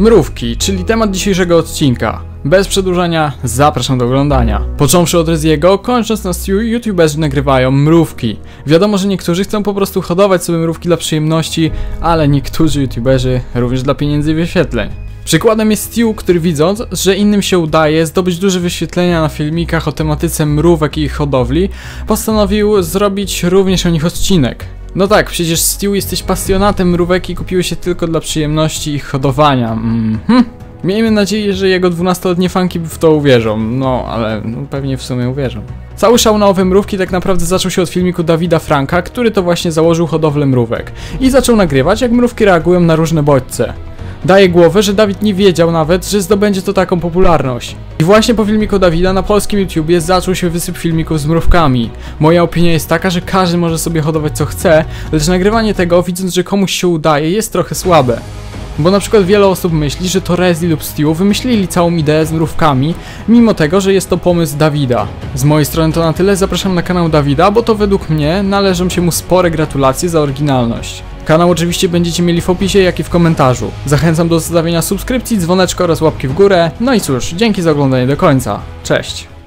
Mrówki, czyli temat dzisiejszego odcinka. Bez przedłużania, zapraszam do oglądania. Począwszy od Reziego, kończąc na Stew, youtuberzy nagrywają mrówki. Wiadomo, że niektórzy chcą po prostu hodować sobie mrówki dla przyjemności, ale niektórzy youtuberzy również dla pieniędzy i wyświetleń. Przykładem jest Stew, który widząc, że innym się udaje zdobyć duże wyświetlenia na filmikach o tematyce mrówek i ich hodowli, postanowił zrobić również o nich odcinek. No tak, przecież Stew jesteś pasjonatem mrówek i kupiłeś się tylko dla przyjemności ich hodowania. Mhm. Miejmy nadzieję, że jego 12-letnie fanki w to uwierzą. No, ale no, pewnie w sumie uwierzą. Cały szał na owe mrówki tak naprawdę zaczął się od filmiku Dawida Franka, który to właśnie założył hodowlę mrówek. I zaczął nagrywać, jak mrówki reagują na różne bodźce. Daje głowę, że Dawid nie wiedział nawet, że zdobędzie to taką popularność. I właśnie po filmiku Dawida na polskim YouTubie zaczął się wysyp filmików z mrówkami. Moja opinia jest taka, że każdy może sobie hodować co chce, lecz nagrywanie tego, widząc, że komuś się udaje, jest trochę słabe. Bo na przykład wiele osób myśli, że to Rezi lub Steel wymyślili całą ideę z mrówkami, mimo tego, że jest to pomysł Dawida. Z mojej strony to na tyle, zapraszam na kanał Dawida, bo to według mnie należą się mu spore gratulacje za oryginalność. Kanał oczywiście będziecie mieli w opisie, jak i w komentarzu. Zachęcam do zostawienia subskrypcji, dzwoneczka oraz łapki w górę. No i cóż, dzięki za oglądanie do końca. Cześć!